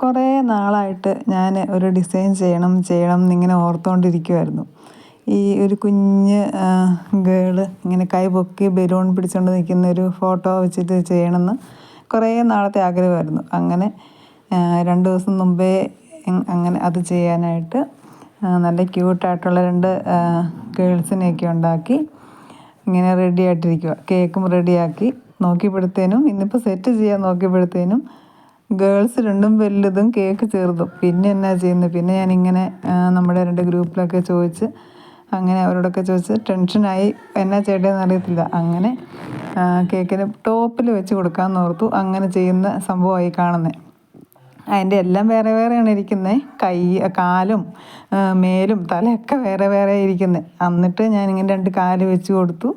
കുറേ നാളായിട്ട് ഞാൻ ഒരു ഡിസൈൻ ചെയ്യണം ചെയ്യണം എന്നിങ്ങനെ ഓർത്തുകൊണ്ടിരിക്കുമായിരുന്നു ഈ ഒരു കുഞ്ഞ് ഗേൾ ഇങ്ങനെ കൈ പൊക്കി ബലൂൺ പിടിച്ചുകൊണ്ട് നിൽക്കുന്ന ഒരു ഫോട്ടോ വെച്ചിട്ട് ചെയ്യണമെന്ന് കുറേ നാളത്തെ ആഗ്രഹമായിരുന്നു. അങ്ങനെ രണ്ട് ദിവസം മുമ്പേ അങ്ങനെ അത് ചെയ്യാനായിട്ട് നല്ല ക്യൂട്ടായിട്ടുള്ള രണ്ട് ഗേൾസിനെയൊക്കെ ഉണ്ടാക്കി ഇങ്ങനെ റെഡി ആയിട്ടിരിക്കുക കേക്കും റെഡിയാക്കി. നോക്കിയപ്പോഴത്തേനും ഇന്നിപ്പോൾ സെറ്റ് ചെയ്യാൻ നോക്കിയപ്പോഴത്തേനും ഗേൾസ് രണ്ടും വലുതും കേക്ക് ചെറുതും. പിന്നെ എന്നാ ചെയ്യുന്നത് പിന്നെ ഞാൻ ഇങ്ങനെ നമ്മുടെ രണ്ട് ഗ്രൂപ്പിലൊക്കെ ചോദിച്ച് അങ്ങനെ അവരോടൊക്കെ ചോദിച്ച് ടെൻഷനായി എന്നാ ചെയ്യേണ്ടതെന്ന് അറിയത്തില്ല. അങ്ങനെ കേക്കിന് ടോപ്പിൽ വെച്ച് കൊടുക്കാൻ ഓർത്തു. അങ്ങനെ ചെയ്യുന്ന സംഭവമായി കാണുന്നത് അതിന്റെ എല്ലാം വേറെ വേറെയാണ് ഇരിക്കുന്നത് കൈ കാലും മേലും തലയൊക്കെ വേറെ വേറെ ഇരിക്കുന്നത് എന്നിട്ട് ഞാനിങ്ങനെ രണ്ട് കാൽ വെച്ച് കൊടുത്തു.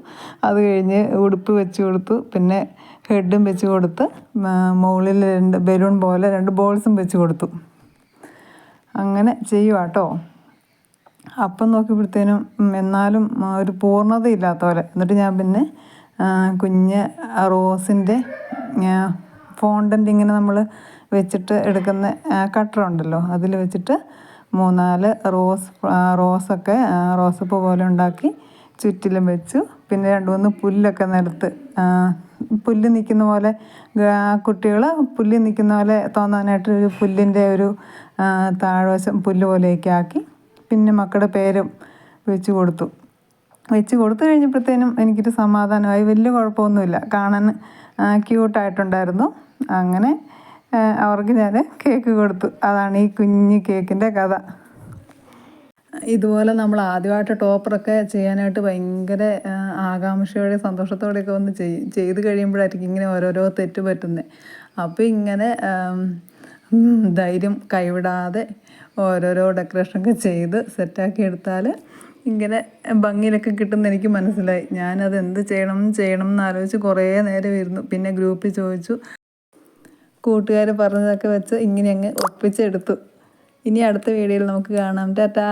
അത് കഴിഞ്ഞ് ഉടുപ്പ് വെച്ച് കൊടുത്തു. പിന്നെ ഹെഡും വെച്ച് കൊടുത്ത് മുകളിൽ രണ്ട് ബലൂൺ പോലെ രണ്ട് ബോൾസും വെച്ച് കൊടുത്തു. അങ്ങനെ ചെയ്യുക കേട്ടോ അപ്പം നോക്കിയപ്പോഴത്തേനും എന്നാലും ഒരു പൂർണതയില്ലാത്ത പോലെ. എന്നിട്ട് ഞാൻ പിന്നെ കുഞ്ഞ് റോസിന്റെ ഫോണ്ടന്റ് ഇങ്ങനെ നമ്മൾ വെച്ചിട്ട് എടുക്കുന്ന കട്ടറുണ്ടല്ലോ അതിൽ വെച്ചിട്ട് മൂന്നാൽ റോസ് റോസൊക്കെ റോസപ്പ് പോലെ ഉണ്ടാക്കി ചുറ്റിലും വെച്ചു. പിന്നെ രണ്ട് മൂന്ന് പുല്ലൊക്കെ നിലത്ത് പുല്ല് നിൽക്കുന്ന പോലെ കുട്ടികൾ പുല്ല് നിൽക്കുന്ന പോലെ തോന്നാനായിട്ട് ഒരു പുല്ലിന്റെ ഒരു താഴ്വശം പുല്ല് പോലെയൊക്കെ ആക്കി പിന്നെ മക്കളുടെ പേരും വെച്ച് കൊടുത്തു. വെച്ച് കൊടുത്തു കഴിഞ്ഞപ്പോഴത്തേനും എനിക്കൊരു സമാധാനമായി. വലിയ കുഴപ്പമൊന്നുമില്ല. കാണാൻ ക്യൂട്ടായിട്ടുണ്ടായിരുന്നു. അങ്ങനെ അവർക്ക് ഞാൻ കേക്ക് കൊടുത്തു. അതാണ് ഈ കുഞ്ഞ് കേക്കിന്റെ കഥ. ഇതുപോലെ നമ്മൾ ആദ്യമായിട്ട് ടോപ്പറൊക്കെ ചെയ്യാനായിട്ട് ഭയങ്കര ആകാംക്ഷയോടെ സന്തോഷത്തോടെയൊക്കെ വന്ന് ചെയ് ചെയ്ത് കഴിയുമ്പോഴായിരിക്കും ഇങ്ങനെ ഓരോരോ തെറ്റ് പറ്റുന്നത് അപ്പോൾ ഇങ്ങനെ ധൈര്യം കൈവിടാതെ ഓരോരോ ഡെക്കറേഷനൊക്കെ ചെയ്ത് സെറ്റാക്കി എടുത്താൽ ഇങ്ങനെ ഭംഗിയിലൊക്കെ കിട്ടുന്ന എനിക്ക് മനസ്സിലായി. ഞാനത് എന്ത് ചെയ്യണം ചെയ്യണം എന്ന് ആലോചിച്ച് കുറേ നേരം ഇരുന്നു. പിന്നെ ഗ്രൂപ്പിൽ ചോദിച്ചു. കൂട്ടുകാർ പറഞ്ഞതൊക്കെ വെച്ച് ഇങ്ങനെ അങ്ങ് ഒപ്പിച്ചെടുത്തു. ഇനി അടുത്ത വീഡിയോയിൽ നമുക്ക് കാണാം. ടാറ്റാ!